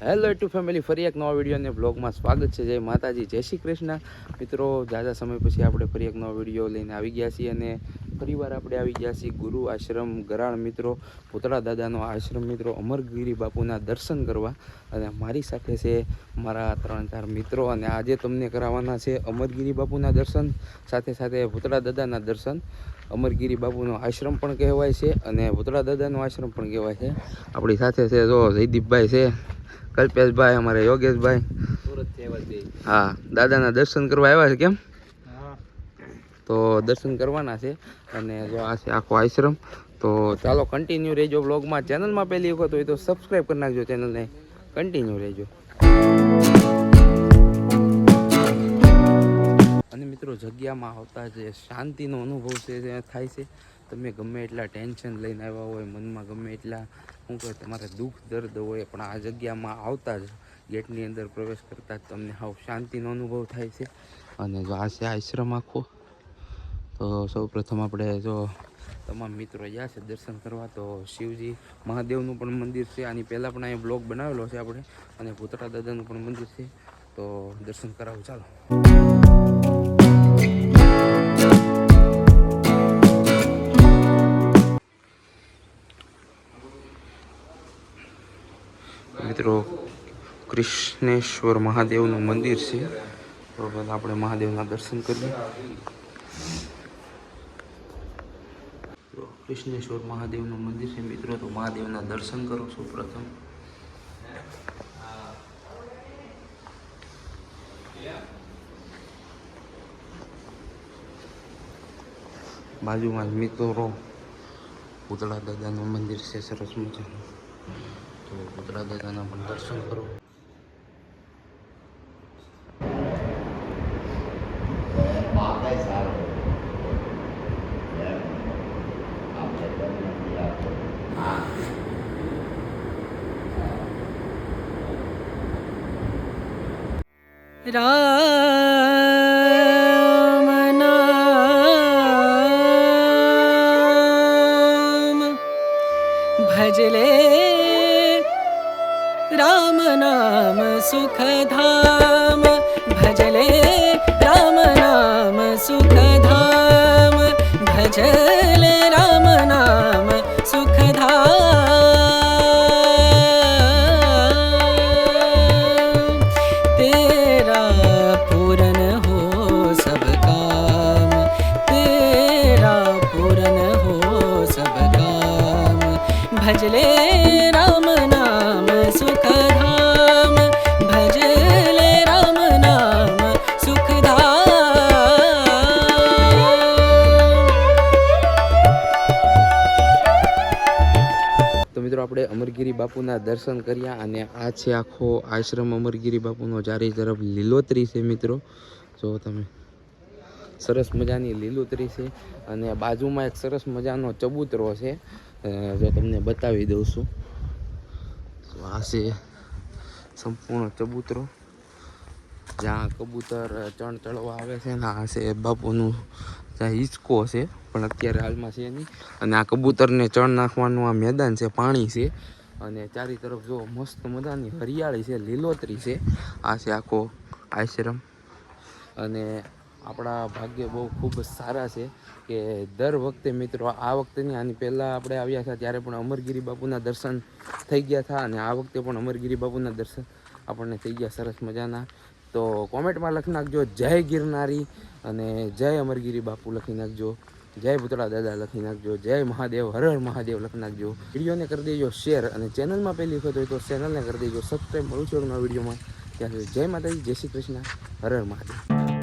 Hello two family ફરી એક નવા વીડિયો અને બ્લોગમાં સ્વાગત છે. જય માતાજી. જય શ્રી કૃષ્ણ. મિત્રો જાજા સમય પછી આપણે ફરી એક નવો વીડિયો લઈને આવી ગયા છીએ અને ફરીવાર આપણે આવી ગયા છીએ ગુરુ આશ્રમ ગરાળ મિત્રો. પુતળા દાદાનો આશ્રમ, મિત્રો. અમરગીરી બાપુના દર્શન કરવા. અને મારી સાથે છે મારા ત્રણ ચાર મિત્રો. અને આજે તમને કરાવવાના છે અમરગીરી બાપુના દર્શન, સાથે સાથે ભૂતળા દાદાના દર્શન. અમરગીરી બાપુનો આશ્રમ પણ કહેવાય છે અને ભૂતળા દાદાનો આશ્રમ પણ કહેવાય છે. આપણી સાથે છે જો જયદીપભાઈ છે. કલ્પેશભાઈ, અમારે યોગેશભાઈ. હા, દાદાના દર્શન કરવા આવ્યા છે કેમ? તો દર્શન કરવાના છે અને જો આ છે આખો આશ્રમ. તો ચાલો કન્ટિન્યુ રહેજો બ્લોગમાં ચેનલમાં પહેલી વખત હોય તો સબસ્ક્રાઈબ કરી નાખજો ચેનલને. કન્ટિન્યુ રહેજો. અને મિત્રો, જગ્યામાં આવતા જે શાંતિનો અનુભવ છે થાય છે તમે ગમે એટલા ટેન્શન લઈને આવ્યા હોય, મનમાં ગમે એટલા શું કહે, તમારે દુઃખ, દર્દ હોય, પણ આ જગ્યામાં આવતા જ ગેટની અંદર પ્રવેશ કરતા જ તમને હાવ શાંતિનો અનુભવ થાય છે. અને જો આ છે આશ્રમ આખો, તો સૌ પ્રથમ આપણે જો તમામ મિત્રો ગયા છે દર્શન કરવા, તો શિવજી મહાદેવનું પણ મંદિર છે. આની પહેલાં પણ અહીંયા બ્લોગ બનાવેલો છે આપણે, અને ભૂતળા દાદાનું પણ મંદિર છે. તો દર્શન કરાવું, ચાલો. મિત્રો, કૃષ્ણેશ્વર મહાદેવનું મંદિર છે. બરોબર આપણે મહાદેવના દર્શન કરીએ. કૃષ્ણેશ્વર મહાદેવનું મંદિર છે મિત્રો, તો મહાદેવના દર્શન કરો છો પ્રથમ. બાજુમાં મિત્રો, પૂતળા દાદાનું મંદિર છે, સરસ મજાનું. તો પૂતળા દાદાના પણ દર્શન કરો રામ राम नाम सुखधाम। भजले राम नाम सुखधाम। भजले राम नाम सुखधाम। तेरा पूरन हो सब काम। तेरा पूरन हो सब काम। भजले આપણે અમરગીરી બાપુના દર્શન કર્યા અને આ છે આખો આશ્રમ અમરગીરી બાપુનો ચારે તરફ લીલોતરી છે મિત્રો. જો તમે સરસ મજાની લીલોતરી છે અને બાજુમાં એક સરસ મજાનો ચબૂતરો છે. જો તમને બતાવી દઉં છું. આ છે સંપૂર્ણ ચબૂતરો. જ્યાં કબૂતર ચણ ચડવા આવે છે ને આ છે બાપુનું હિંચકો છે, પણ અત્યારે હાલમાં છે નહીં. અને આ કબૂતરને ચણ નાખવાનું આ મેદાન છે, પાણી છે. અને ચારે તરફ જો મસ્ત મજાની હરિયાળી છે, લીલોતરી છે. આ છે આખો આશ્રમ. અને આપણા ભાગ્ય બહુ ખૂબ જ સારા છે કે દર વખતે મિત્રો, આ વખતે નહીં, આની પહેલાં આપણે આવ્યા હતા ત્યારે પણ અમરગીરી બાપુના દર્શન થઈ ગયા હતા અને આ વખતે પણ અમરગીરી બાપુના દર્શન આપણને થઈ ગયા, સરસ મજાના. તો કોમેન્ટમાં લખી નાખજો. જય ગિરનારી. અને જય અમરગીરી બાપુ લખી નાખજો, જય ભૂતળા દાદા લખી નાખજો, જય મહાદેવ, હર હર મહાદેવ લખી નાખજો. વિડીયોને કરી દેજો શેર અને ચેનલમાં પહેલી વખત હોય તો ચેનલને કરી દેજો. સબસ્ક્રાઈબ મળું છું વિડીયોમાં. ત્યાં જય માતાજી, જય શ્રી કૃષ્ણ, હર હર મહાદેવ.